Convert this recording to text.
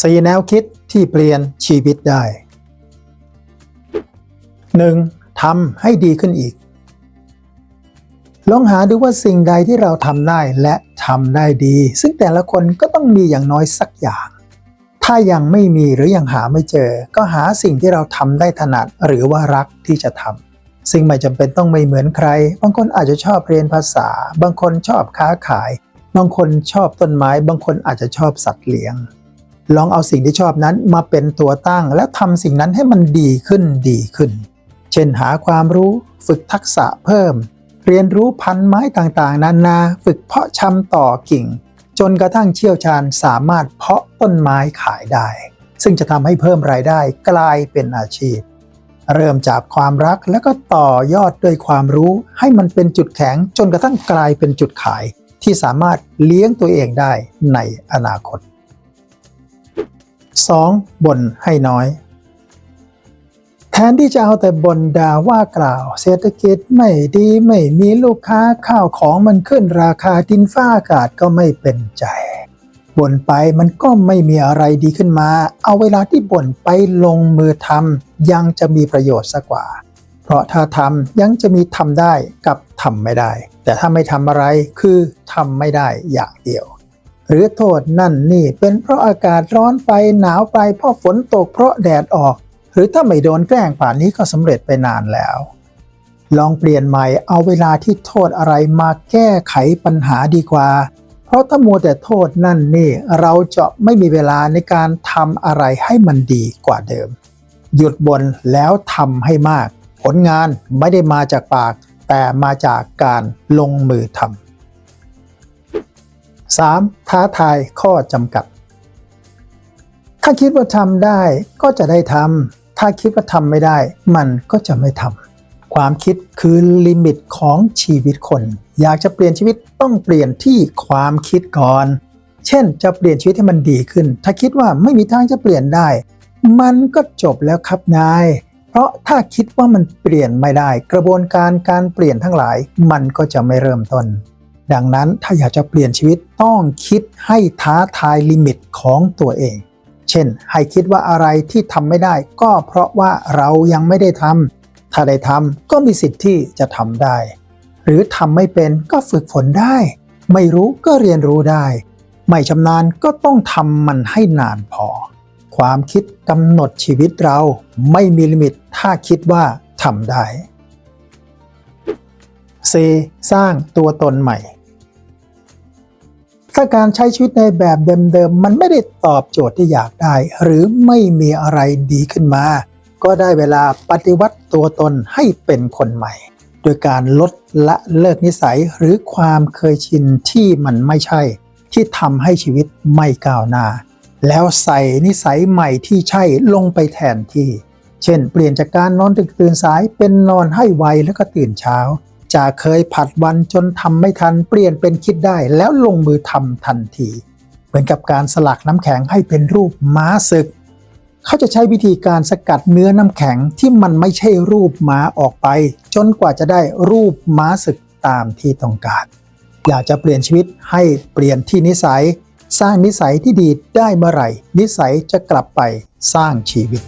สี่แนวคิดที่เปลี่ยนชีวิตได้ 1. ทำให้ดีขึ้นอีก ลองหาดูว่าสิ่งใดที่เราทำได้และทำได้ดี ซึ่งแต่ละคนก็ต้องมีอย่างน้อยสักอย่าง ถ้ายังไม่มีหรือยังหาไม่เจอ ก็หาสิ่งที่เราทำได้ถนัดหรือว่ารักที่จะทำซึ่งไม่จำเป็นต้องไม่เหมือนใคร บางคนอาจจะชอบเรียนภาษา บางคนชอบค้าขาย บางคนชอบต้นไม้ บางคนอาจจะชอบสัตว์เลี้ยง ลองเอาสิ่งที่ชอบนั้นมาเป็นตัวตั้ง และทำสิ่งนั้นให้มันดีขึ้นดีขึ้น เช่นหาความรู้ฝึกทักษะเพิ่ม เรียนรู้พันไม้ต่างๆ นานาฝึกเพาะชำต่อกิ่ง จนกระทั่งเชี่ยวชาญสามารถเพาะต้นไม้ขายได้ ซึ่งจะทำให้เพิ่มรายได้กลายเป็นอาชีพ เริ่มจากความรักแล้วก็ต่อยอดด้วยความรู้ให้มันเป็นจุดแข็งจนกระทั่งกลายเป็นจุดขาย ที่สามารถเลี้ยงตัวเองได้ในอนาคต 2. บ่นให้น้อย แทนที่จะเอาแต่บ่นด่าว่ากล่าว เศรษฐกิจไม่ดีไม่มีลูกค้าข้าวของมันขึ้นราคาดินฟ้าอากาศก็ไม่เป็นใจบ่นไปมันก็ไม่มีอะไรดีขึ้นมา เอาเวลาที่บ่นไปลงมือทำยังจะมีประโยชน์สักกว่า เพราะถ้าทำยังจะมีทำได้กับทำไม่ได้ แต่ถ้าไม่ทำอะไรคือทำไม่ได้อย่างเดียว หรือโทษนั่นนี่เป็นเพราะอากาศร้อนไปหนาวไปเพราะฝนตกเพราะแดดออก หรือถ้าไม่โดนแกล้งป่านนี้ก็สำเร็จไปนานแล้ว ลองเปลี่ยนใหม่เอาเวลาที่โทษอะไรมาแก้ไขปัญหาดีกว่า เพราะถ้ามัวแต่โทษนั่นนี่เราจะไม่มีเวลาในการทำอะไรให้มันดีกว่าเดิม หยุดบ่นแล้วทำให้มาก ผลงานไม่ได้มาจากปาก แต่มาจากการลงมือทำ 3. ท้าทายข้อจำกัด ถ้าคิดว่าทำได้ก็จะได้ทำถ้าคิดว่าทำไม่ได้ มันก็จะไม่ทำความคิดคือลิมิตของชีวิตคน อยากจะเปลี่ยนชีวิตต้องเปลี่ยนที่ความคิดก่อน เช่นจะเปลี่ยนชีวิตให้มันดีขึ้น ถ้าคิดว่าไม่มีทางจะเปลี่ยนได้ มันก็จบแล้วครับนายเพราะถ้าคิดว่ามันเปลี่ยนไม่ได้ กระบวนการการเปลี่ยนทั้งหลาย มันก็จะไม่เริ่มต้น ดังนั้นถ้าอยากจะเปลี่ยนชีวิตต้องคิดให้ท้าทายลิมิตของตัวเอง เช่น ให้คิดว่าอะไรที่ทำไม่ได้ ก็เพราะว่าเรายังไม่ได้ทำถ้าได้ทำก็มีสิทธิ์ที่จะทำได้ หรือทำไม่เป็นก็ฝึกฝนได้ ไม่รู้ก็เรียนรู้ได้ ไม่ชำนาญก็ต้องทำมันให้นานพอ ความคิดกำหนดชีวิตเราไม่มีลิมิต ถ้าคิดว่าทำได้ 4. สร้างตัวตนใหม่ ถ้าการใช้ชีวิตในแบบเดิมๆ มันไม่ได้ตอบโจทย์ที่อยากได้ หรือไม่มีอะไรดีขึ้นมา ก็ได้เวลาปฏิวัติตัวตนให้เป็นคนใหม่ โดยการลดละเลิกนิสัยหรือความเคยชินที่มันไม่ใช่ ที่ทำให้ชีวิตไม่ก้าวหน้า แล้วใส่นิสัยใหม่ที่ใช่ลงไปแทนที่ เช่น เปลี่ยนจากการนอนดึกตื่นสายเป็นนอนให้ไวแล้วก็ตื่นเช้า จากเคยผัดวันจนทำไม่ทันเปลี่ยนเป็นคิดได้แล้วลงมือทำทันที เหมือนกับการสลักน้ำแข็งให้เป็นรูปม้าศึก เขาจะใช้วิธีการสกัดเนื้อน้ำแข็งที่มันไม่ใช่รูปม้าออกไป จนกว่าจะได้รูปม้าศึกตามที่ต้องการ อยากจะเปลี่ยนชีวิตให้เปลี่ยนที่นิสัย สร้างนิสัยที่ดีได้เมื่อไหร่ นิสัยจะกลับไปสร้างชีวิต